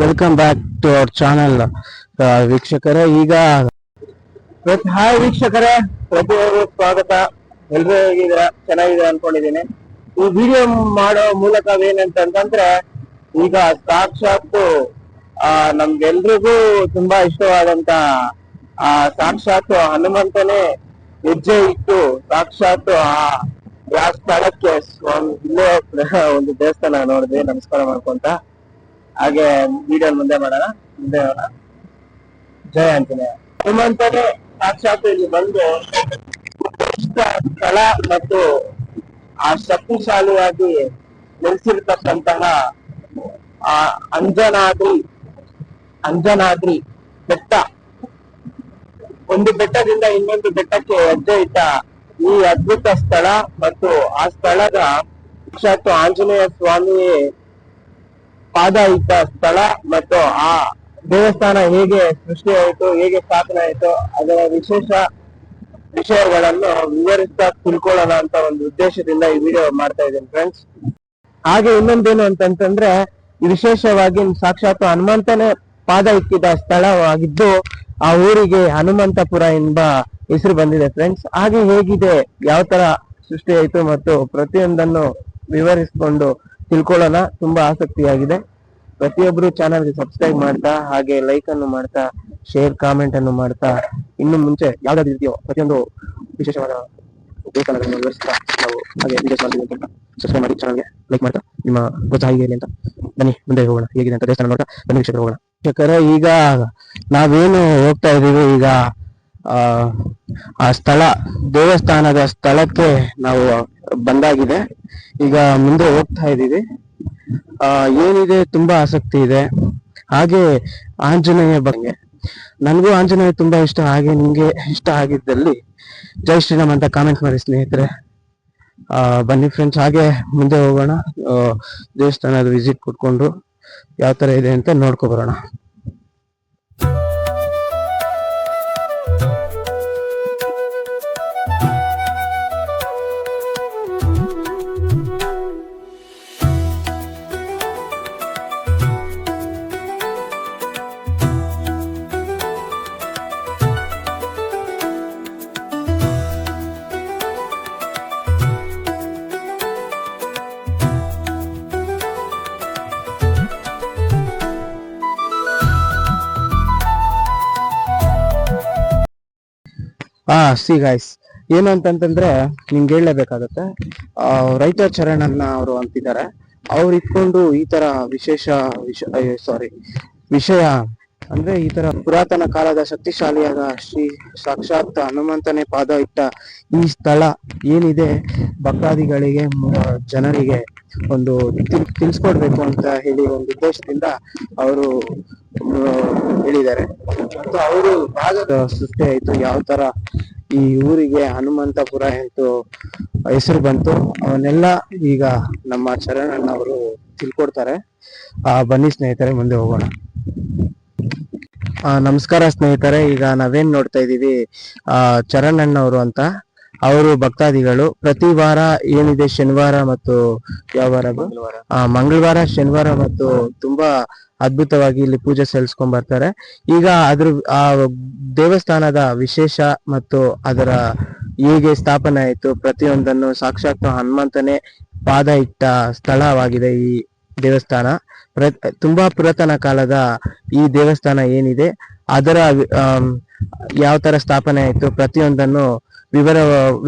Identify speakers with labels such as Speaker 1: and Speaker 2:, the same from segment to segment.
Speaker 1: Welcome back to our channel ವೀಕ್ಷಕರೇ. ಈಗ hi ವೀಕ್ಷಕರೇ. ಪ್ರತಿಯೊಬ್ಬರು ಸ್ವಾಗತ. ಎಲ್ರು ಹೇಗಿದ್ದೀರಾ? ಚೆನ್ನಾಗಿದೆ ಅನ್ಕೊಂಡಿದ್ದೀನಿ. ಈ ವಿಡಿಯೋ ಮಾಡೋ ಮೂಲಕ ಏನಂತಂದ್ರೆ ಈಗ ಸಾಕ್ಷಾತ್ ಆ, ನಮ್ಗೆಲ್ರಿಗೂ ತುಂಬಾ ಇಷ್ಟವಾದಂತ, ಆ ಸಾಕ್ಷಾತ್ ಹನುಮಂತನೇ ಹೆಜ್ಜೆ ಇಟ್ಟು ಸಾಕ್ಷಾತ್ ಆ, ಯಾವ ಸ್ಥಳಕ್ಕೆ ಒಂದು ದೇವಸ್ಥಾನ ನೋಡಿದ್ವಿ, ನಮಸ್ಕಾರ ಮಾಡ್ಕೊಂತ. ಹಾಗೆ ವಿಡಿಯೋ ಮುಂದೆ ಮಾಡೋಣ, ಮುಂದೆ ಜಯ ಆಂಜನೇಯ. ಹನುಮಂತನೇ ಸಾಕ್ಷಾತ್ ಇಲ್ಲಿ ಬಂದು ಸ್ಥಳ ಮತ್ತು ಆ ಶಕ್ತಿಶಾಲಿಯಾಗಿ ನೆಲೆಸಿರ್ತಕ್ಕಂತಹ ಆ ಅಂಜನಾದ್ರಿ ಅಂಜನಾದ್ರಿ ಬೆಟ್ಟ. ಒಂದು ಬೆಟ್ಟದಿಂದ ಇನ್ನೊಂದು ಬೆಟ್ಟಕ್ಕೆ ಹೆಜ್ಜೆ ಇಟ್ಟ ಈ ಅದ್ಭುತ ಸ್ಥಳ ಮತ್ತು ಆ ಸ್ಥಳದ ಸಾಕ್ಷಾತ್ ಆಂಜನೇಯ ಸ್ವಾಮಿ ಪಾದ ಇದ್ದ ಸ್ಥಳ ಮತ್ತು ಆ ದೇವಸ್ಥಾನ ಹೇಗೆ ಸೃಷ್ಟಿಯಾಯಿತು ಹೇಗೆ ಸ್ಥಾಪನೆ ಆಯಿತು, ಅದರ ವಿಶೇಷ ವಿಷಯಗಳನ್ನು ವಿವರಿಸ್ತಾ ತಿಳ್ಕೊಳ್ಳೋಣ ಅಂತ ಒಂದು ಉದ್ದೇಶದಿಂದ ಈ ವಿಡಿಯೋ ಮಾಡ್ತಾ ಇದ್ದೀನಿ ಫ್ರೆಂಡ್ಸ್ ಹಾಗೆ ಇನ್ನೊಂದೇನು ಅಂತಂತಂದ್ರೆ ವಿಶೇಷವಾಗಿ ಸಾಕ್ಷಾತ್ ಹನುಮಂತನೇ ಪಾದ ಇಕ್ಕಿದ ಸ್ಥಳವಾಗಿದ್ದು, ಆ ಊರಿಗೆ ಹನುಮಂತಪುರ ಎಂಬ ಹೆಸರು ಬಂದಿದೆ ಫ್ರೆಂಡ್ಸ್ ಹಾಗೆ ಹೇಗಿದೆ, ಯಾವ ತರ ಸೃಷ್ಟಿ ಆಯಿತು ಮತ್ತು ಪ್ರತಿಯೊಂದನ್ನು ವಿವರಿಸಿಕೊಂಡು ತಿಳ್ಕೊಳ್ಳೋಣ. ತುಂಬಾ ಆಸಕ್ತಿಯಾಗಿದೆ. ಪ್ರತಿಯೊಬ್ಬರು ಚಾನಲ್ಗೆ ಸಬ್ಸ್ಕ್ರೈಬ್ ಮಾಡ್ತಾ, ಹಾಗೆ ಲೈಕ್ ಅನ್ನು ಮಾಡ್ತಾ ಶೇರ್ ಕಾಮೆಂಟ್ ಅನ್ನು ಮಾಡ್ತಾ, ಇನ್ನು ಮುಂಚೆ ಯಾವ್ದಾದ್ರು ಇದೆಯೋ ಪ್ರತಿಯೊಂದು ವಿಶೇಷವಾದ ದೇವಸ್ಥಾನಗಳನ್ನು ವಿವರಿಸ್ತಾ ನಾವು ಹಾಗೆ ವಿಡಿಯೋಸ್ ಸಬ್ಸ್ಕ್ರೈಬ್ ಮಾಡಿ ಚಾನಲ್ಗೆ ಲೈಕ್ ಮಾಡ್ತಾ, ನಿಮ್ಮ ಪ್ರೋತ್ಸಾಹ ಹೇಗೆ ಅಂತ. ಬನ್ನಿ, ಮುಂದೆ ಹೋಗೋಣ. ಹೇಗಿದೆ ಅಂತ ದೇವಸ್ಥಾನ ನೋಡ್ತಾ, ಬನ್ನಿ ವೀಕ್ಷಕರು ಹೋಗೋಣ. ವೀಕ್ಷಕರೇ, ಈಗ ನಾವೇನು ಹೋಗ್ತಾ ಇದೀವಿ ಈಗ ಆ ಸ್ಥಳ, ದೇವಸ್ಥಾನದ ಸ್ಥಳಕ್ಕೆ ನಾವು ಬಂದಾಗಿದೆ. ಈಗ ಮುಂದೆ ಹೋಗ್ತಾ ಇದ್ದೀವಿ. ಆ, ಏನಿದೆ ತುಂಬಾ ಆಸಕ್ತಿ ಇದೆ. ಹಾಗೆ ಆಂಜನೇಯ ಬಗ್ಗೆ. ನನಗೂ ಆಂಜನೇಯ ತುಂಬಾ ಇಷ್ಟ. ಹಾಗೆ ನಿಮ್ಗೆ ಇಷ್ಟ ಆಗಿದ್ದಲ್ಲಿ ಜೈ ಶ್ರೀರಾಮ್ ಅಂತ ಕಾಮೆಂಟ್ ಮಾಡಿ ಸ್ನೇಹಿತರೆ. ಆ, ಬನ್ನಿ ಫ್ರೆಂಡ್ಸ್ ಹಾಗೆ ಮುಂದೆ ಹೋಗೋಣ. ದೇವಸ್ಥಾನದ ವಿಸಿಟ್ ಕೊಟ್ಕೊಂಡು ಯಾವ ತರ ಇದೆ ಅಂತ ನೋಡ್ಕೊ ಬರೋಣ. ಹಾ ಸಿ ಗಾಯ್ಸ್ ಏನು ಅಂತಂತಂದ್ರೆ ನಿಮ್ಗೆ ಹೇಳಲೇಬೇಕಾಗತ್ತೆ, ಆ, ರೈತ ಚರಣನ್ನ ಅವರು ಅಂತಿದ್ದಾರೆ. ಅವ್ರು ಇಟ್ಕೊಂಡು ಈ ತರ ವಿಶೇಷ ಸಾರಿ ವಿಷಯ ಅಂದ್ರೆ ಈ ತರ ಪುರಾತನ ಕಾಲದ ಶಕ್ತಿಶಾಲಿಯಾದ ಶ್ರೀ ಸಾಕ್ಷಾತ್ ಹನುಮಂತನೇ ಪಾದ ಇಟ್ಟ ಈ ಸ್ಥಳ ಏನಿದೆ, ಭಕ್ತಾದಿಗಳಿಗೆ ಜನರಿಗೆ ಒಂದು ತಿಳ್- ತಿಳಿಸ್ಕೊಡ್ಬೇಕು ಅಂತ ಹೇಳಿ ಒಂದು ಉದ್ದೇಶದಿಂದ ಅವರು ಹೇಳಿದ್ದಾರೆ. ಮತ್ತು ಅವರು ಭಾಗದ ಸೃಷ್ಟಿ ಆಯ್ತು. ಯಾವ ತರ ಈ ಊರಿಗೆ ಹನುಮಂತಪುರ ಎಂದು ಹೆಸರು ಬಂತು, ಅವನ್ನೆಲ್ಲ ಈಗ ನಮ್ಮ ಚರಣಣ್ಣ ಅವರು ತಿಳ್ಕೊಡ್ತಾರೆ. ಆ, ಬನ್ನಿ ಸ್ನೇಹಿತರೆ, ಮುಂದೆ ಹೋಗೋಣ. ಆ ನಮಸ್ಕಾರ ಸ್ನೇಹಿತರೆ ಈಗ ನಾವೇನ್ ನೋಡ್ತಾ ಇದೀವಿ ಆ ಚರಣಣ್ಣವರು ಅಂತ. ಅವರು ಭಕ್ತಾದಿಗಳು. ಪ್ರತಿ ವಾರ ಏನಿದೆ ಶನಿವಾರ ಮತ್ತು ಯಾವ ವಾರ ಅದು? ಆ ಮಂಗಳವಾರ ಶನಿವಾರ ಮತ್ತು ತುಂಬಾ ಅದ್ಭುತವಾಗಿ ಇಲ್ಲಿ ಪೂಜೆ ಸಲ್ಲಿಸ್ಕೊಂಡ್ ಬರ್ತಾರೆ. ಈಗ ಅದ್ರ ಆ ದೇವಸ್ಥಾನದ ವಿಶೇಷ ಮತ್ತು ಅದರ ಹೇಗೆ ಸ್ಥಾಪನೆ ಆಯಿತು ಪ್ರತಿಯೊಂದನ್ನು ಸಾಕ್ಷಾತ್ ಹನುಮಂತನೇ ಪಾದ ಇಟ್ಟ ಸ್ಥಳವಾಗಿದೆ ಈ ದೇವಸ್ಥಾನ. ಪ್ರ ತುಂಬಾ ಪುರಾತನ ಕಾಲದ ಈ ದೇವಸ್ಥಾನ ಏನಿದೆ ಅದರ ಯಾವ ತರ ಸ್ಥಾಪನೆ ಆಯಿತು ಪ್ರತಿಯೊಂದನ್ನು ವಿವರ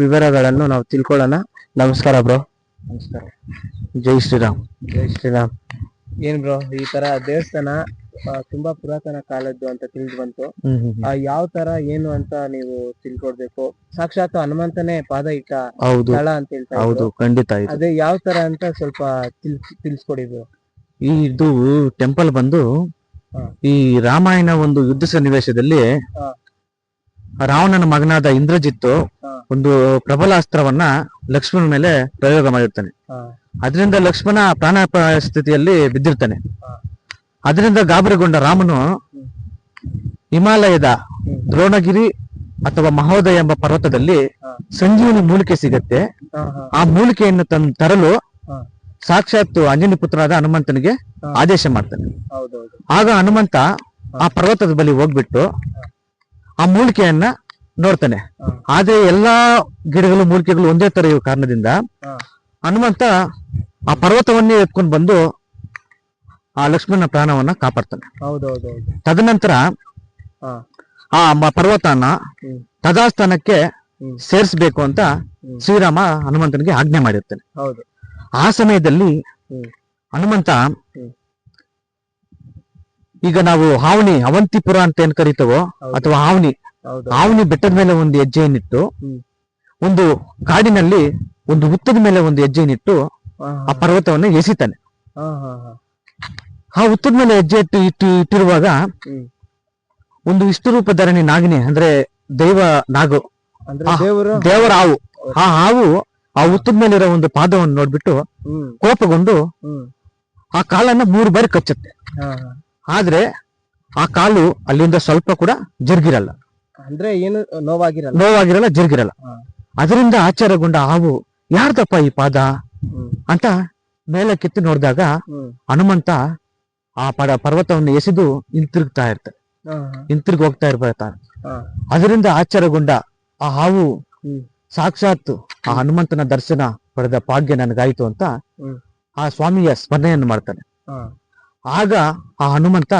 Speaker 1: ವಿವರಗಳನ್ನು ನಾವು ತಿಳ್ಕೊಳ್ಳೋಣ. ನಮಸ್ಕಾರ ಬ್ರೋ. ನಮಸ್ಕಾರ. ಜೈ ಶ್ರೀರಾಮ್. ಜೈ ಶ್ರೀರಾಮ್. ಏನ್ ಬ್ರೋ ಈ ತರ ದೇವಸ್ಥಾನ ತುಂಬಾ ಪುರಾತನ ಕಾಲದ್ದು ಅಂತ ತಿಳಿದು ಬಂತು ಯಾವ ತರ ಏನು ಅಂತ ನೀವು ತಿಳ್ಕೊಡ್ಬೇಕು. ಸಾಕ್ಷಾತ್ ಹನುಮಂತನೇ ಪಾದ ಇಟ್ಟ ಸ್ಥಳ ಅಂತ ಹೇಳ್ತಾರೆ
Speaker 2: ಹೌದು ಖಂಡಿತ
Speaker 1: ಅದೇ ಯಾವ ತರ ಅಂತ ಸ್ವಲ್ಪ ತಿಳ್ಸ್ ತಿಳಿಸ್ಕೊಡಿ ಬ್ರೋ.
Speaker 2: ಈ ಇದು ಟೆಂಪಲ್ ಬಂದು ಈ ರಾಮಾಯಣ ಒಂದು ಯುದ್ಧ ಸನ್ನಿವೇಶದಲ್ಲಿ ರಾವಣನ ಮಗನಾದ ಇಂದ್ರಜಿತ್ತು ಒಂದು ಪ್ರಬಲ ಅಸ್ತ್ರವನ್ನ ಲಕ್ಷ್ಮಣ ಮೇಲೆ ಪ್ರಯೋಗ ಮಾಡಿರ್ತಾನೆ. ಅದರಿಂದ ಲಕ್ಷ್ಮಣ ಪ್ರಾಣಾಪಾಯ ಸ್ಥಿತಿಯಲ್ಲಿ ಬಿದ್ದಿರ್ತಾನೆ ಅದರಿಂದ ಗಾಬರಿಗೊಂಡ ರಾಮನು ಹಿಮಾಲಯದ ದ್ರೋಣಗಿರಿ ಅಥವಾ ಮಹೋದಯ ಎಂಬ ಪರ್ವತದಲ್ಲಿ ಸಂಜೀವಿನಿ ಮೂಲಿಕೆ ಸಿಗತ್ತೆ. ಆ ಮೂಲಿಕೆಯನ್ನು ತನ್ ತರಲು. ಸಾಕ್ಷಾತ್ ಅಂಜನಿ ಪುತ್ರನಾದ ಹನುಮಂತನಿಗೆ. ಆದೇಶ ಮಾಡ್ತಾನೆ. ಆಗ ಹನುಮಂತ ಆ ಪರ್ವತದ ಬಳಿ ಹೋಗ್ಬಿಟ್ಟು ಆ ಮೂಲಿಕೆಯನ್ನ ನೋಡ್ತಾನೆ. ಆದ್ರೆ ಎಲ್ಲಾ ಗಿಡಗಳು ಮೂಲಿಕೆಗಳು ಒಂದೇ ತರ ಇರುವ ಕಾರಣದಿಂದ. ಹನುಮಂತ ಆ ಪರ್ವತವನ್ನೇ ಎತ್ಕೊಂಡು ಬಂದು ಆ ಲಕ್ಷ್ಮಣನ ಪ್ರಾಣವನ್ನ ಕಾಪಾಡ್ತಾನೆ. ತದನಂತರ ಆ ಪರ್ವತನ ತದಾಸ್ಥಾನಕ್ಕೆ. ಸೇರಿಸಬೇಕು ಅಂತ ಶ್ರೀರಾಮ ಹನುಮಂತನಿಗೆ ಆಜ್ಞೆ ಮಾಡಿರ್ತಾನೆ. ಆ ಸಮಯದಲ್ಲಿ ಹನುಮಂತ ಈಗ ನಾವು ಹಾವಣಿ ಅವಂತಿಪುರ ಅಂತ ಏನ್ ಕರಿತವೋ ಅಥವಾ ಹಾವಣಿ
Speaker 1: ಹಾವನಿ
Speaker 2: ಹಾವಣಿ ಬೆಟ್ಟದ ಮೇಲೆ ಒಂದು ಹೆಜ್ಜೆಯನ್ನಿಟ್ಟು. ಒಂದು ಕಾಡಿನಲ್ಲಿ ಒಂದು ಹುತ್ತದ ಮೇಲೆ ಒಂದು ಹೆಜ್ಜೆಯನ್ನಿಟ್ಟು ಆ ಪರ್ವತವನ್ನು ಎಸಿತಾನೆ. ಆ ಹುತ್ತದ ಮೇಲೆ ಹೆಜ್ಜೆ ಇಟ್ಟು ಇಟ್ಟು ಇಟ್ಟಿರುವಾಗ ಒಂದು ವಿಷ್ಣು ರೂಪಧರಣಿ ನಾಗಿನಿ ಅಂದ್ರೆ ದೈವ ನಾಗು.
Speaker 1: ದೇವರ
Speaker 2: ಹಾವು. ಆ ಹಾವು ಆ ಹುತ್ತದ ಮೇಲಿರೋ ಒಂದು ಪಾದವನ್ನು ನೋಡ್ಬಿಟ್ಟು ಕೋಪಗೊಂಡು ಆ ಕಾಲನ್ನ ಮೂರು ಬಾರಿ ಕಚ್ಚುತ್ತೆ. ಆದ್ರೆ ಆ ಕಾಲು ಅಲ್ಲಿಂದ ಸ್ವಲ್ಪ ಕೂಡ ಜರುಗಿರಲ್ಲ.
Speaker 1: ಅಂದ್ರೆ ಏನು ನೋವಾಗಿರಲ್ಲ.
Speaker 2: ನೋವಾಗಿರಲ್ಲ ಜರುಗಿರಲ್ಲ. ಅದರಿಂದ ಆಚಾರಗೊಂಡ ಹಾವು ಯಾರ್ದಪ್ಪ ಈ ಪಾದ? ಅಂತ ಮೇಲೆ ಕೆತ್ತಿ
Speaker 1: ನೋಡಿದಾಗ
Speaker 2: ಹನುಮಂತ ಆ ಪಡ ಪರ್ವತವನ್ನು ಎಸೆದು ಹಿಂತಿರುಗ್ತಾ ಇರ್ತಾರೆ ಹಿಂತಿರುಗಿ ಹೋಗ್ತಾ ಇರ್ತಾರೆ ಅದರಿಂದ ಆಚಾರಗೊಂಡ ಆ ಹಾವು ಸಾಕ್ಷಾತ್ ಆ ಹನುಮಂತನ ದರ್ಶನ ಪಡೆದ ಭಾಗ್ಯ ನನಗಾಯ್ತು ಅಂತ ಆ ಸ್ವಾಮಿಯ ಸ್ಮರಣೆಯನ್ನು ಮಾಡ್ತಾನೆ. ಆಗ ಆ ಹನುಮಂತ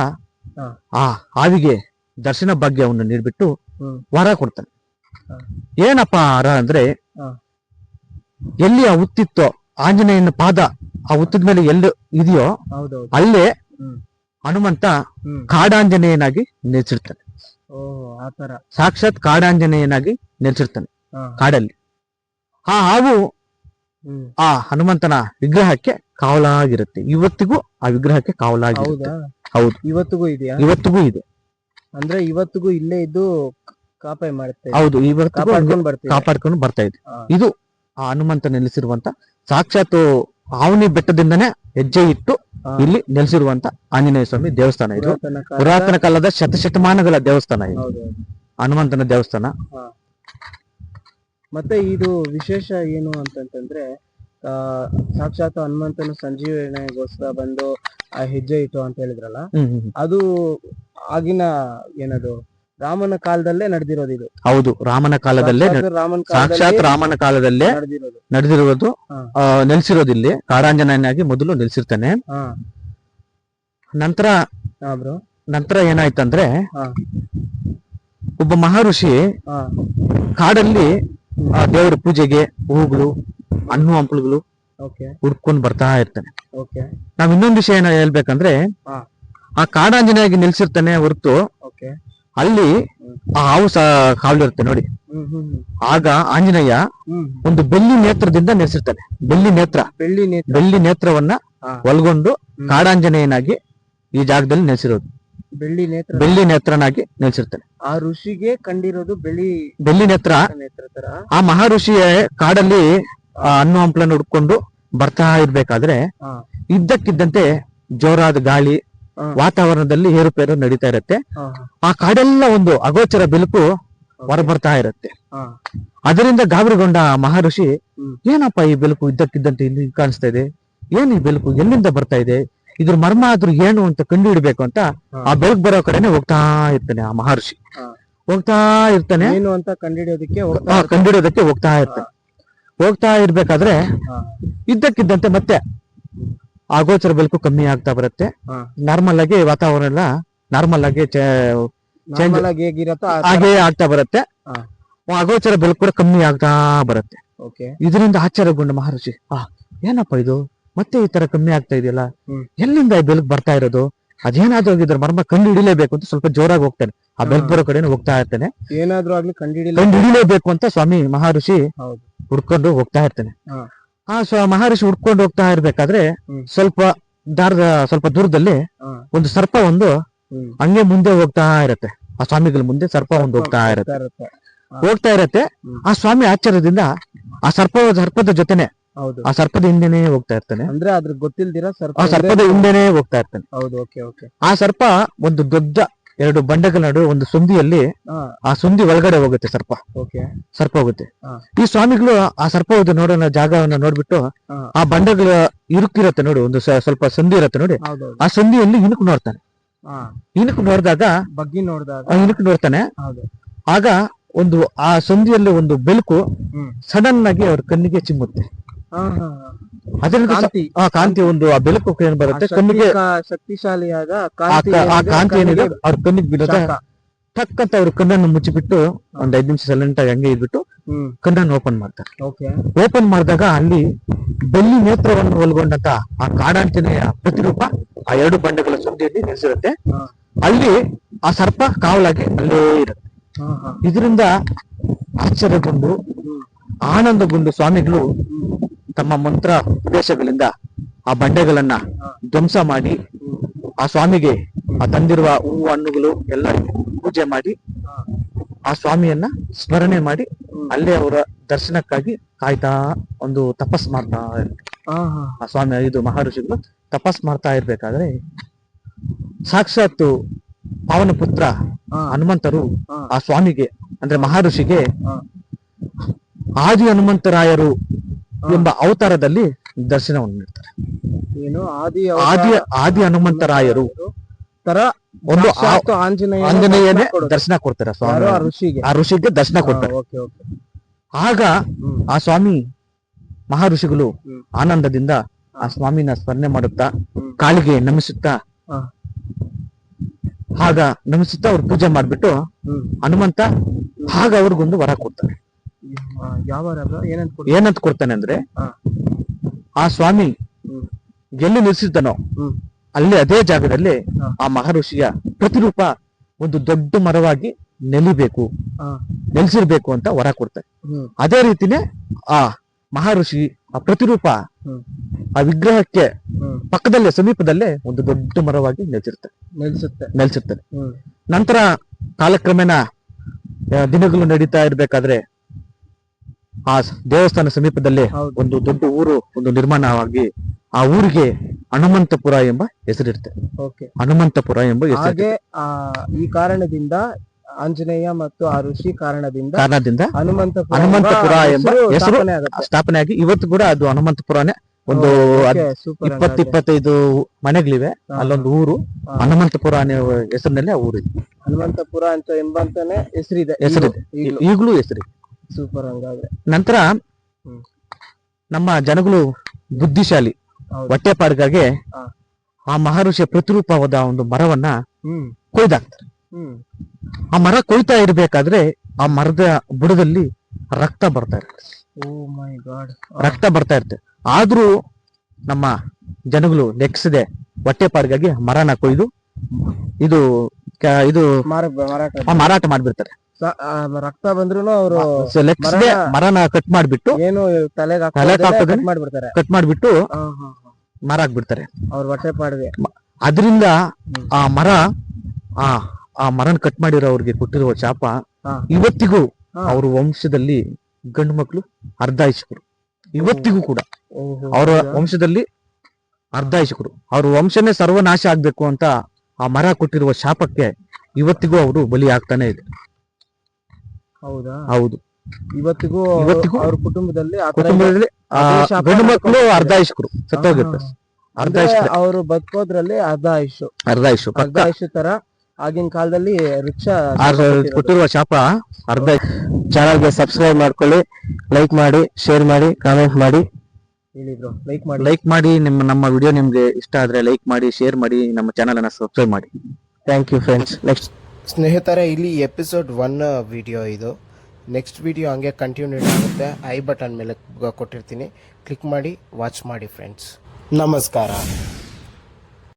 Speaker 2: ಆ ಹಾವಿಗೆ ದರ್ಶನ ಭಾಗ್ಯವನ್ನು ನೀಡ್ಬಿಟ್ಟು ವರ ಕೊಡ್ತಾನೆ. ಏನಪ್ಪ ವರ ಅಂದ್ರೆ ಎಲ್ಲಿ ಆ ಹುತ್ತಿತ್ತೋ ಆಂಜನೇಯನ ಪಾದ ಆ ಹುತ್ತದ ಮೇಲೆ ಎಲ್ಲಿ ಇದೆಯೋ ಅಲ್ಲೇ ಹನುಮಂತ ಕಾಡಾಂಜನೇಯನಾಗಿ ನೆಲೆಸಿರ್ತಾನೆ. ಸಾಕ್ಷಾತ್ ಕಾಡಾಂಜನೇಯನಾಗಿ ನೆಲೆಸಿರ್ತಾನೆ. ಕಾಡಲ್ಲಿ. ಆ ಹಾವು ಆ ಹನುಮಂತನ ವಿಗ್ರಹಕ್ಕೆ ಕಾವಲಾಗಿರುತ್ತೆ. ಇವತ್ತಿಗೂ ಆ ವಿಗ್ರಹಕ್ಕೆ ಕಾವಲಾಗಿರುತ್ತೆ.
Speaker 1: ಹೌದಾ? ಇವತ್ತಿಗೂ ಇದೆ
Speaker 2: ಇವತ್ತಿಗೂ ಇದೆ.
Speaker 1: ಅಂದ್ರೆ ಇವತ್ತಿಗೂ ಇಲ್ಲೇ ಇದ್ದು ಕಾಪಾಯ್ ಮಾಡುತ್ತೆ
Speaker 2: ಹೌದು ಇವತ್ತು
Speaker 1: ಕಾಪಾಡ್ಕೊಂಡು
Speaker 2: ಬರ್ತಾ ಇದೆ. ಇದು ಆ ಹನುಮಂತ ನೆಲೆಸಿರುವಂತ ಸಾಕ್ಷಾತ್ ಆವನಿ ಬೆಟ್ಟದಿಂದನೇ ಹೆಜ್ಜೆ ಇಟ್ಟು ಇಲ್ಲಿ ನೆಲೆಸಿರುವಂತ ಆಂಜನೇಯ ಸ್ವಾಮಿ ದೇವಸ್ಥಾನ ಇದು.
Speaker 1: ಪುರಾತನ ಕಾಲದ-
Speaker 2: ಶತಶತಮಾನಗಳ ದೇವಸ್ಥಾನ ಇದು. ಹನುಮಂತನ ದೇವಸ್ಥಾನ.
Speaker 1: ಮತ್ತೆ ಇದು ವಿಶೇಷ ಏನು ಅಂತಂತಂದ್ರೆ ಆ ಸಾಕ್ಷಾತ್ ಹನುಮಂತನ ಸಂಜೀವನೆಗೋಸ್ಕರ ಬಂದು ಆ ಹೆಜ್ಜೆ ಇಟ್ಟು ಅಂತ ಹೇಳಿದ್ರಲ್ಲ. ಅದು ಆಗಿನ ಏನದು ರಾಮನ ಕಾಲದಲ್ಲೇ ನಡೆದಿರೋದು ಇದು.
Speaker 2: ಹೌದು ರಾಮನ ಕಾಲದಲ್ಲೇ
Speaker 1: ಸಾಕ್ಷಾತ್ ರಾಮನ ಕಾಲದಲ್ಲೇ ನಡೆದಿರೋದು.
Speaker 2: ನಡೆದಿರುವುದು ಇಲ್ಲಿ ಕಾರಾಂಜನಾಗಿ ಮೊದಲು ನೆಲೆಸಿರ್ತಾನೆ. ನಂತರ ನಂತರ ಏನಾಯ್ತಂದ್ರೆ ಒಬ್ಬ ಮಹರ್ಷಿ
Speaker 1: ಆ
Speaker 2: ಕಾಡಲ್ಲಿ ಆ ದೇವರ ಪೂಜೆಗೆ ಹೂಗಳು ಹಣ್ಣು ಹಂಪಲುಗಳು
Speaker 1: ಓಕೆ
Speaker 2: ಹುಡ್ಕೊಂಡ್ ಬರ್ತಾ ಇರ್ತಾನೆ.
Speaker 1: ಓಕೆ
Speaker 2: ನಾವ್ ಇನ್ನೊಂದು ವಿಷಯ ಏನ ಹೇಳ್ಬೇಕಂದ್ರೆ
Speaker 1: ಹಾ.
Speaker 2: ಆ ಕಾಡಾಂಜನೇಯಾಗಿ ನಿಲ್ಸಿರ್ತಾನೆ ಹೊರತು
Speaker 1: ಓಕೆ
Speaker 2: ಅಲ್ಲಿ ಆ ಹಾವು ಸಹ ಕಾವಲಿರುತ್ತೆ ನೋಡಿ.
Speaker 1: ಹ್ಮ್ ಹ್ಮ್ ಹ್ಮ್.
Speaker 2: ಆಗ ಆಂಜನೇಯ
Speaker 1: ಹ್ಮ್
Speaker 2: ಒಂದು ಬೆಳ್ಳಿ ನೇತ್ರದಿಂದ ನೆಲೆಸಿರ್ತಾನೆ ಬೆಳ್ಳಿ ನೇತ್ರ.
Speaker 1: ಬೆಳ್ಳಿ ನೇತ್ರ.
Speaker 2: ಬೆಳ್ಳಿ ನೇತ್ರವನ್ನ
Speaker 1: ಹಾ.
Speaker 2: ಒಳಗೊಂಡು ಕಾಡಾಂಜನೇಯನಾಗಿ ಈ ಜಾಗದಲ್ಲಿ ನೆಲೆಸಿರೋದು
Speaker 1: ಬೆಳ್ಳಿ ನೇತ್ರ
Speaker 2: ಬೆಳ್ಳಿ ನೇತ್ರನಾಗಿ ನೆಲೆಸಿರ್ತಾನೆ.
Speaker 1: ಆ ಋಷಿಗೆ ಕಂಡಿರೋದು ಬೆಳ್ಳಿ
Speaker 2: ಬೆಳ್ಳಿ ನೇತ್ರ
Speaker 1: ನೇತ್ರ ತರ.
Speaker 2: ಆ ಋಷಿಯೇ ಕಾಡಲ್ಲಿ ಹಣ್ಣು ಹಂಪಲನ್ನು ಹುಡ್ಕೊಂಡು ಬರ್ತಾ ಇರ್ಬೇಕಾದ್ರೆ ಇದ್ದಕ್ಕಿದ್ದಂತೆ ಜೋರಾದ ಗಾಳಿ ವಾತಾವರಣದಲ್ಲಿ ಏರುಪೇರು ನಡೀತಾ ಇರುತ್ತೆ. ಆ ಕಾಡೆಲ್ಲ ಒಂದು ಅಗೋಚರ ಬೆಳಕು ಹೊರ ಬರ್ತಾ ಇರುತ್ತೆ. ಅದರಿಂದ ಗಾಬರಿಗೊಂಡ ಮಹರ್ಷಿ
Speaker 1: ಹ್ಮ್.
Speaker 2: ಏನಪ್ಪ ಈ ಬೆಳಕು ಇದ್ದಕ್ಕಿದ್ದಂತೆ ಇಲ್ಲಿ ಕಾಣಿಸ್ತಾ ಇದೆ? ಏನ್ ಈ ಬೆಳಕು ಎಲ್ಲಿಂದ ಬರ್ತಾ ಇದೆ? ಇದ್ರ ಮರ್ಮ ಆದ್ರೂ ಏನು ಅಂತ ಕಂಡು ಹಿಡ್ಬೇಕು ಅಂತ ಆ ಬೆಳಕು ಬರೋ ಕಡೆನೆ ಹೋಗ್ತಾ ಇರ್ತಾನೆ ಆ ಮಹರ್ಷಿ. ಹೋಗ್ತಾ ಇರ್ತಾನೆ.
Speaker 1: ಏನು ಅಂತ ಕಂಡಿಡಿಯೋದಕ್ಕೆ
Speaker 2: ಕಂಡಿಡಿಯೋದಕ್ಕೆ ಹೋಗ್ತಾ ಇರ್ತಾನೆ. ಹೋಗ್ತಾ ಇರ್ಬೇಕಾದ್ರೆ ಇದ್ದಕ್ಕಿದ್ದಂತೆ ಮತ್ತೆ ಆಗೋಚರ ಗೋಚರ ಬೆಳಕು ಕಮ್ಮಿ ಆಗ್ತಾ ಬರುತ್ತೆ. ನಾರ್ಮಲ್ ಆಗಿ ವಾತಾವರಣ ಎಲ್ಲ ನಾರ್ಮಲ್ ಆಗಿ
Speaker 1: ಚೇಂಜ್
Speaker 2: ಹಾಗೆ ಆಗ್ತಾ ಬರುತ್ತೆ. ಅಗೋಚರ ಬೆಳಕು ಕೂಡ ಕಮ್ಮಿ ಆಗ್ತಾ ಬರುತ್ತೆ. ಇದರಿಂದ ಆಶ್ಚರ್ಯಗೊಂಡ ಮಹರ್ಷಿ ಆ ಏನಪ್ಪ ಇದು? ಮತ್ತೆ ಈ ತರ ಕಮ್ಮಿ ಆಗ್ತಾ ಇದೆಯಲ್ಲ. ಎಲ್ಲಿಂದ ಈ ಬೆಳಕು ಬರ್ತಾ ಇರೋದು? ಅದೇನಾದ್ರೂ ಆಗಿದ್ರೆ ಮರ್ಮ ಕಂಡು ಹಿಡಿಲೇಬೇಕು ಅಂತ ಸ್ವಲ್ಪ ಜೋರಾಗಿ ಹೋಗ್ತಾನೆ. ಆ ಬೆಳಕು. ಬರೋ ಕಡೆನೂ ಹೋಗ್ತಾ ಇರ್ತಾನೆ.
Speaker 1: ಏನಾದ್ರೂ ಆಗ್ಲಿ
Speaker 2: ಕಂಡು ಹಿಡಿಲೇಬೇಕು ಅಂತ ಸ್ವಾಮಿ ಮಹರ್ಷಿ ಹುಡ್ಕೊಂಡು ಹೋಗ್ತಾ ಇರ್ತಾನೆ. ಆ ಸ್ವ ಮಹರ್ಷಿ ಹುಡ್ಕೊಂಡು ಹೋಗ್ತಾ ಇರ್ಬೇಕಾದ್ರೆ ಸ್ವಲ್ಪ ದಾರದ ಸ್ವಲ್ಪ ದೂರದಲ್ಲಿ ಒಂದು ಸರ್ಪ ಒಂದು ಹಂಗೆ ಮುಂದೆ ಹೋಗ್ತಾ ಇರತ್ತೆ. ಆ ಸ್ವಾಮಿಗಳ ಮುಂದೆ ಸರ್ಪ ಒಂದು ಹೋಗ್ತಾ ಇರತ್ತೆ.
Speaker 1: ಇರುತ್ತೆ.
Speaker 2: ಹೋಗ್ತಾ ಇರತ್ತೆ. ಆ ಸ್ವಾಮಿ ಆಶ್ಚರ್ಯದಿಂದ ಆ ಸರ್ಪ ಸರ್ಪದ ಜೊತೆನೆ
Speaker 1: ಹೌದು.
Speaker 2: ಆ ಸರ್ಪದ ಹಿಂದೆನೆ ಹೋಗ್ತಾ ಇರ್ತಾನೆ.
Speaker 1: ಅಂದ್ರೆ ಅದ್ರ ಗೊತ್ತಿಲ್ದಿರ ಸರ್ಪ
Speaker 2: ಆ ಸರ್ಪದ ಹಿಂದೆನೆ ಹೋಗ್ತಾ ಇರ್ತಾನೆ.
Speaker 1: ಹೌದು ಓಕೆ ಓಕೆ
Speaker 2: ಆ ಸರ್ಪ ಒಂದು ದೊಡ್ಡ ಎರಡು ಬಂಡೆಗಳ ನಡುವೆ ಒಂದು ಸಂಧಿಯಲ್ಲಿ
Speaker 1: ಹಾ.
Speaker 2: ಆ ಸಂಧಿ ಒಳಗಡೆ ಹೋಗುತ್ತೆ ಸರ್ಪ.
Speaker 1: ಓಕೆ
Speaker 2: ಸರ್ಪ ಹೋಗುತ್ತೆ.
Speaker 1: ಹಾ.
Speaker 2: ಈ ಸ್ವಾಮಿಗಳು ಆ ಸರ್ಪ ಹೋದ ನೋಡೋಣ ಜಾಗವನ್ನ ನೋಡ್ಬಿಟ್ಟು
Speaker 1: ಹಾ.
Speaker 2: ಆ ಬಂಡೆಗಳ ಇರುಕಿರತ್ತೆ ನೋಡಿ ಒಂದು ಸ- ಸ್ವಲ್ಪ ಸಂಧಿ ಇರತ್ತೆ ನೋಡಿ. ಆ ಸಂಧಿಯಲ್ಲಿ ಇಣುಕು ನೋಡ್ತಾನೆ.
Speaker 1: ಹಾ.
Speaker 2: ಇಣುಕು ನೋಡಿದಾಗ
Speaker 1: ಬಗ್ಗಿ ನೋಡಿದಾಗ.
Speaker 2: ಆ ಇಣುಕು ನೋಡ್ತಾನೆ.
Speaker 1: ಹೌದು.
Speaker 2: ಆಗ ಒಂದು ಆ ಸಂಧಿಯಲ್ಲಿ ಒಂದು ಬೆಳಕು
Speaker 1: ಹ್ಮ್.
Speaker 2: ಸಡನ್ ಆಗಿ ಅವ್ರ ಕಣ್ಣಿಗೆ ಚಿಮ್ಮುತ್ತೆ.
Speaker 1: ಕಾಂತಿ.
Speaker 2: ಆ ಕಾಂತಿ ಒಂದು ಆ ಬೆಳಕು ಏನ್ ಬರುತ್ತೆ? ಕಣ್ಣಿಗೆ
Speaker 1: ಶಕ್ತಿಶಾಲಿಯಾದ
Speaker 2: ಆ
Speaker 1: ಕಾಂತಿ ಏನಿದೆ,
Speaker 2: ಅವ್ರ ಕಣ್ಣಿಗೆ ಬೀಳುತ್ತೆ ಟಕ್ ಅಂತ ಅವ್ರ ಕಣ್ಣನ್ನು ಮುಚ್ಚಿಬಿಟ್ಟು ಒಂದ್ ಐದ್ ನಿಮಿಷ ಸೈಲೆಂಟ್ ಆಗಿ ಹಂಗೆ ಇದ್ಬಿಟ್ಟು ಕಣ್ಣನ್ನು ಓಪನ್ ಮಾಡ್ತಾರೆ. ಓಪನ್ ಮಾಡಿದಾಗ ಅಲ್ಲಿ ಬೆಳ್ಳಿ ನೇತ್ರವನ್ನು ಒಳಗೊಂಡಂತ ಆ ಕಾಡಾಂಚನೆಯ ಪ್ರತಿರೂಪ ಆ ಎರಡು ಬಂಡೆಗಳ ಸುದ್ದಿಯಲ್ಲಿ ನೆಲೆಸಿರುತ್ತೆ. ಅಲ್ಲಿ ಆ ಸರ್ಪ ಕಾವಲಾಗಿ ಅಲ್ಲೇ ಇರುತ್ತೆ. ಇದರಿಂದ ಆಶ್ಚರ್ಯಗೊಂಡು ಆನಂದಗೊಂಡು ಸ್ವಾಮಿಗಳು ತಮ್ಮ ಮಂತ್ರ ಉಪದೇಶಗಳಿಂದ ಆ ಬಂಡೆಗಳನ್ನ. ಧ್ವಂಸ ಮಾಡಿ ಆ ಸ್ವಾಮಿಗೆ ಆ ತಂದಿರುವ ಹೂ ಹಣ್ಣುಗಳು ಎಲ್ಲ ಪೂಜೆ ಮಾಡಿ ಆ ಸ್ವಾಮಿಯನ್ನ ಸ್ಮರಣೆ ಮಾಡಿ ಅಲ್ಲೇ ಅವರ ದರ್ಶನಕ್ಕಾಗಿ ಕಾಯ್ತಾ ಒಂದು ತಪಸ್ ಮಾಡ್ತಾ ಆ ಸ್ವಾಮಿ ಇದು ಮಹರ್ಷಿಗಳು ತಪಸ್ ಮಾಡ್ತಾ ಇರ್ಬೇಕಾದ್ರೆ ಸಾಕ್ಷಾತ್ ಪಾವನ ಪುತ್ರ ಹನುಮಂತರು ಆ ಸ್ವಾಮಿಗೆ ಅಂದ್ರೆ ಮಹರ್ಷಿಗೆ ಆದಿ ಹನುಮಂತರಾಯರು ಎಂಬ ಅವತಾರದಲ್ಲಿ ದರ್ಶನವನ್ನು ನೀಡ್ತಾರೆ.
Speaker 1: ಏನು? ಆದಿ
Speaker 2: ಆದಿ ಆದಿ ಹನುಮಂತರಾಯರು
Speaker 1: ತರ
Speaker 2: ಒಂದು
Speaker 1: ಆಂಜನೇಯ
Speaker 2: ಆಂಜನೇಯನೇ ದರ್ಶನ ಕೊಡ್ತಾರೆ. ಆ ಸ್ವಾಮಿ
Speaker 1: ಆ ಋಷಿಗೆ.
Speaker 2: ದರ್ಶನ ಕೊಡ್ತಾರೆ. ಆಗ ಆ ಸ್ವಾಮಿ ಮಹಾ
Speaker 1: ಋಷಿಗಳು
Speaker 2: ಆನಂದದಿಂದ ಆ ಸ್ವಾಮಿನ ಸ್ಮರಣೆ ಮಾಡುತ್ತಾ
Speaker 1: ಕಾಳಿಗೆ
Speaker 2: ಕಾಲಿಗೆ ನಮಿಸುತ್ತಾ. ಆಗ ನಮಿಸುತ್ತಾ ಅವ್ರು ಪೂಜೆ ಮಾಡ್ಬಿಟ್ಟು ಹನುಮಂತ ಆಗ ಅವ್ರಿಗೊಂದು ವರ ಕೊಡ್ತಾನೆ
Speaker 1: ಆ, ಯಾವ ಏನಂತ
Speaker 2: ಏನಂತ ಕೊಡ್ತಾನೆ ಅಂದ್ರೆ ಆ ಸ್ವಾಮಿ ಎಲ್ಲಿ ನಿಲ್ಸಿದ್ದಾನೋ ಅಲ್ಲಿ ಅದೇ ಜಾಗದಲ್ಲಿ ಆ ಮಹರ್ಷಿಯ ಪ್ರತಿರೂಪ ಒಂದು ದೊಡ್ಡ ಮರವಾಗಿ ನೆಲಿಬೇಕು ನೆಲೆಸಿರ್ಬೇಕು ಅಂತ ವರ ಕೊಡ್ತಾರೆ. ಅದೇ ರೀತಿನೇ ಆ ಮಹರ್ಷಿ ಆ ಪ್ರತಿರೂಪ ಆ ವಿಗ್ರಹಕ್ಕೆ ಪಕ್ಕದಲ್ಲೇ ಸಮೀಪದಲ್ಲೇ ಒಂದು ದೊಡ್ಡ ಮರವಾಗಿ ನೆಲೆಸಿರ್ತಾರೆ.
Speaker 1: ನೆಲೆಸುತ್ತೆ. ನೆಲೆಸಿರ್ತಾರೆ.
Speaker 2: ನಂತರ ಕಾಲಕ್ರಮೇಣ ದಿನಗಳು ನಡೀತಾ ಇರ್ಬೇಕಾದ್ರೆ ಆ ದೇವಸ್ಥಾನ ಸಮೀಪದಲ್ಲೇ ಒಂದು ದೊಡ್ಡ ಊರು ಒಂದು ನಿರ್ಮಾಣವಾಗಿ ಆ ಊರಿಗೆ ಹನುಮಂತಪುರ ಎಂಬ ಹೆಸರಿರುತ್ತೆ. ಹನುಮಂತಪುರ ಎಂಬ ಹೆಸರು
Speaker 1: ಹಾಗೆ ಆ ಈ ಕಾರಣದಿಂದ ಆಂಜನೇಯ ಮತ್ತು ಆ ಋಷಿ ಕಾರಣದಿಂದ
Speaker 2: ಕಾರಣದಿಂದ
Speaker 1: ಹನುಮಂತ
Speaker 2: ಹನುಮಂತಪುರ ಎಂಬ ಹೆಸರು
Speaker 1: ಸ್ಥಾಪನೆ
Speaker 2: ಆಗಿ ಇವತ್ತು ಕೂಡ ಅದು ಹನುಮಂತಪುರನೇ ಒಂದು ಇಪ್ಪತ್ ಇಪ್ಪತ್ತೈದು ಮನೆಗಳಿವೆ. ಅಲ್ಲೊಂದು ಊರು. ಹನುಮಂತಪುರ ಅನ್ನೋ ಹೆಸರಿನಲ್ಲಿ ಆ ಊರು ಇದೆ
Speaker 1: ಹನುಮಂತಪುರ ಅಂತ ಎಂಬಂತಾನೆ ಹೆಸರಿದೆ.
Speaker 2: ಹೆಸರಿದೆ.
Speaker 1: ಈಗಲೂ.
Speaker 2: ಈಗಲೂ ಹೆಸರಿದೆ.
Speaker 1: ಸೂಪರ್ ಹಂಗಾದ್ರೆ.
Speaker 2: ನಂತರ ನಮ್ಮ ಜನಗಳು ಬುದ್ಧಿಶಾಲಿ
Speaker 1: ಹೊಟ್ಟೆ
Speaker 2: ಹೊಟ್ಟೆಪಾಡಿಗಾಗಿ ಆ ಮಹರ್ಷಿಯ ಪ್ರತಿರೂಪವಾದ ಒಂದು ಮರವನ್ನ ಕೊಯ್ದಾಕ್ತಾರೆ. ಆ ಮರ ಕೊಯ್ತಾ ಇರ್ಬೇಕಾದ್ರೆ ಆ ಮರದ ಬುಡದಲ್ಲಿ ರಕ್ತ ಬರ್ತಾ ಇರುತ್ತೆ. ರಕ್ತ ಬರ್ತಾ ಇರುತ್ತೆ. ಆದ್ರೂ ನಮ್ಮ ಜನಗಳು ಲೆಕ್ಸದೆ ಹೊಟ್ಟೆಪಾಡಿಗಾಗಿ ಮರನ ಕೊಯ್ದು ಇದು ಇದು
Speaker 1: ಮಾರ ಮಾರಾಟ
Speaker 2: ಮಾಡ್ಬಿಡ್ತಾರೆ.
Speaker 1: ರಕ್ತ ಬಂದ್ರು ಅವರು ಮರನ-
Speaker 2: ಕಟ್ ಮಾಡ್ಬಿಟ್ಟು
Speaker 1: ಏನು ತಲೆಗೆ ಕಟ್ ಮಾಡ್ಬಿಡ್ತಾರೆ.
Speaker 2: ಕಟ್ ಮಾಡ್ಬಿಟ್ಟು. ಮರ ಹಾಕ್ಬಿಡ್ತಾರೆ.
Speaker 1: ಅವ್ರ ಹೊಟ್ಟೆ ಪಾಡಿಗೆ.
Speaker 2: ಅದರಿಂದ ಆ ಮರ ಆ ಆ ಮರನ್ ಕಟ್ ಅವ್ರಿಗೆ ಕೊಟ್ಟಿರುವ ಶಾಪ ಇವತ್ತಿಗೂ. ಅವ್ರ ವಂಶದಲ್ಲಿ ಗಂಡು ಮಕ್ಕಳು ಅರ್ಧಾಯಿಸಕರು ಇವತ್ತಿಗೂ ಕೂಡ ಅವರ? ವಂಶದಲ್ಲಿ ಅರ್ಧಾಯಿಸಕರು ಅವ್ರ ವಂಶನೇ ಸರ್ವನಾಶ ಆಗ್ಬೇಕು ಅಂತ ಆ ಮರ ಕೊಟ್ಟಿರುವ ಶಾಪಕ್ಕೆ ಇವತ್ತಿಗೂ ಅವರು ಬಲಿ ಆಗ್ತಾನೆ ಇದೆ.
Speaker 1: ಹೌದಾ?
Speaker 2: ಹೌದು.
Speaker 1: ಇವತ್ತಿಗೂ
Speaker 2: ಇವತ್ತಿಗೂ
Speaker 1: ಅವ್ರ ಕುಟುಂಬದಲ್ಲಿ ಆ
Speaker 2: ಕುಟುಂಬದಲ್ಲಿ ಆ ಗಂಡು ಮಕ್ಕಳು
Speaker 1: ಮಾಡ್ಕೊಂಡು
Speaker 2: ಅರ್ಧಾಯಿಸಕರು ಸತ್ತೋಗಿರ್ತಾರೆ. ಅರ್ಧಾಯಿಸ್ತಾರೆ
Speaker 1: ಅವರು ಬದುಕೋದ್ರಲ್ಲಿ ಅರ್ಧ ಆಯುಷು ಅರ್ಧ
Speaker 2: ಪಕ್ಕ.
Speaker 1: ಆಯುಷು ತರ ಆಗಿನ ಕಾಲದಲ್ಲಿ ರಿಕ್ಷಾ
Speaker 2: ಕೊಟ್ಟಿರುವ ಶಾಪ ಅರ್ಧ ಚಾನಲ್ಗೆ ಸಬ್ಸ್ಕ್ರೈಬ್ ಮಾಡ್ಕೊಳ್ಳಿ ಲೈಕ್ ಮಾಡಿ ಶೇರ್ ಮಾಡಿ ಕಾಮೆಂಟ್ ಮಾಡಿ.
Speaker 1: ಹೇಳಿದ್ರು ಲೈಕ್ ಮಾಡಿ.
Speaker 2: ಲೈಕ್ ಮಾಡಿ ನಿಮ್ಮ ನಮ್ಮ ವಿಡಿಯೋ ನಿಮ್ಗೆ ಇಷ್ಟ ಆದ್ರೆ ಲೈಕ್ ಮಾಡಿ ಶೇರ್ ಮಾಡಿ ನಮ್ಮ ಚಾನಲ್ ಅನ್ನ ಸಬ್ಸ್ಕ್ರೈಬ್ ಮಾಡಿ. ಥ್ಯಾಂಕ್ ಯು ಫ್ರೆಂಡ್ಸ್ ನೆಕ್ಸ್ಟ್
Speaker 3: ಸ್ನೇಹಿತರೆ, ಇಲ್ಲಿ ಎಪಿಸೋಡ್ ಒನ್ ವಿಡಿಯೋ ಇದು. ನೆಕ್ಸ್ಟ್ ವಿಡಿಯೋ ಹಂಗೆ ಕಂಟಿನ್ಯೂ ಆಗುತ್ತೆ. ಐ ಬಟನ್ ಮೇಲೆ ಕೊಟ್ಟಿರ್ತೀನಿ. ಕ್ಲಿಕ್ ಮಾಡಿ ವಾಚ್ ಮಾಡಿ ಫ್ರೆಂಡ್ಸ್ ನಮಸ್ಕಾರ.